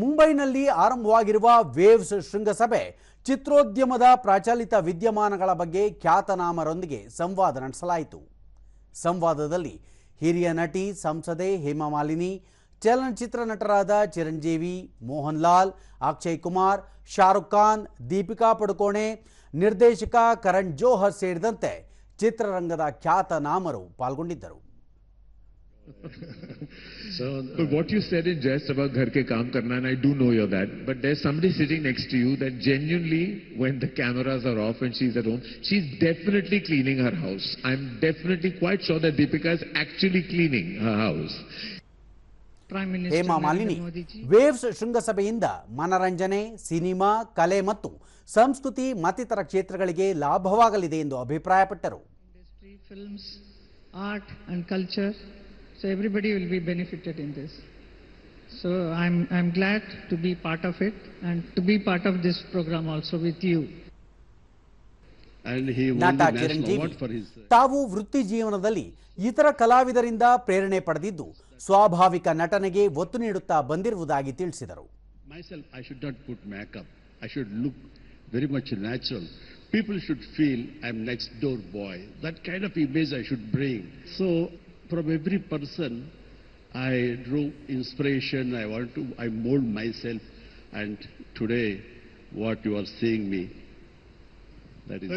ಮುಂಬೈನಲ್ಲಿ ಆರಂಭವಾಗಿರುವ ವೇವ್ಸ್ ಶೃಂಗಸಭೆ ಚಿತ್ರೋದ್ಯಮದ ಪ್ರಚಲಿತ ವಿದ್ಯಮಾನಗಳ ಬಗ್ಗೆ ಖ್ಯಾತನಾಮರೊಂದಿಗೆ ಸಂವಾದ ನಡೆಸಲಾಯಿತು. ಸಂವಾದದಲ್ಲಿ ಹಿರಿಯ ನಟಿ ಸಂಸದೆ ಹೇಮಾಮಾಲಿನಿ ಚಲನಚಿತ್ರ ನಟರಾದ ಚಿರಂಜೀವಿ ಮೋಹನ್ ಲಾಲ್ ಅಕ್ಷಯ್ ಕುಮಾರ್, ಶಾರುಖ್ ಖಾನ್, ದೀಪಿಕಾ ಪಡುಕೋಣೆ, ನಿರ್ದೇಶಕ ಕರಣ್ ಜೋಹರ್ ಸೇರಿದಂತೆ ಚಿತ್ರರಂಗದ ಖ್ಯಾತನಾಮರು ಪಾಲ್ಗೊಂಡಿದ್ದರು. So, uh, but what you said in jest about ghar ke kaam karna, and I do know you're that, but there's somebody sitting next to you that genuinely, when the cameras are off and she's at home, she's definitely cleaning her house. I'm definitely quite sure that Deepika is actually cleaning her house. Prime Minister Hema Malini Narendra Modi ji. Waves ಶೃಂಗಸಭೆಯಿಂದ ಮನರಂಜನೆ cinema ಕಲೆ ಮತ್ತು ಸಂಸ್ಕೃತಿ ಮತ್ತಿತರ ಕ್ಷೇತ್ರಗಳಿಗೆ ಲಾಭವಾಗಲಿದೆ ಎಂದು ಅಭಿಪ್ರಾಯಪಟ್ಟರು So everybody will be benefited in this. So I'm, I'm glad to be part of it and to be part of this program also with you. and he won ನಟ the national Chiranjeevi award for his ತಾವು ವೃತ್ತಿ ಜೀವನದಲ್ಲಿ ಇತರ ಕಲಾವಿದರಿಂದ ಪ್ರೇರಣೆ ಪಡೆದಿದ್ದು ಸ್ವಾಭಾವಿಕ ನಟನೆಗೆ ಒತ್ತು ನೀಡುತ್ತಾ ಬಂದಿರುವುದಾಗಿ ತಿಳಿಸಿದರು myself i should not put makeup i should look very much natural people should feel i'm next door boy that kind of image i should bring so from every person i drew inspiration i want to i mold myself and today what you are seeing me that is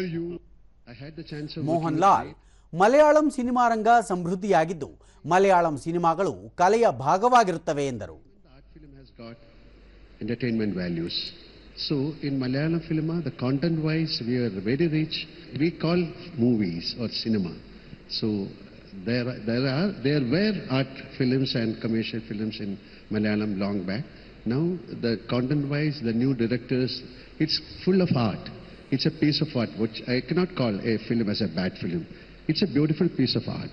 i had the chance of Mohan working Lal Malayalam cinema ರಂಗ ಸಮೃದ್ಧಿಯಾಗಿದ್ದು ಮಲಯಾಳಂ ಸಿನಿಮಾಗಳು ಕಲೆಯ ಭಾಗವಾಗಿರುತ್ತವೆ ಎಂದರು The art film has got entertainment values. So in Malayalam film, the content wise, we are very rich. We call movies or cinema. So there, there are, there were art films and commercial films in Malayalam long back. Now the content wise, the new directors, it's full of art. It's a piece of art, which I cannot call a film as a bad film. It's a beautiful piece of art.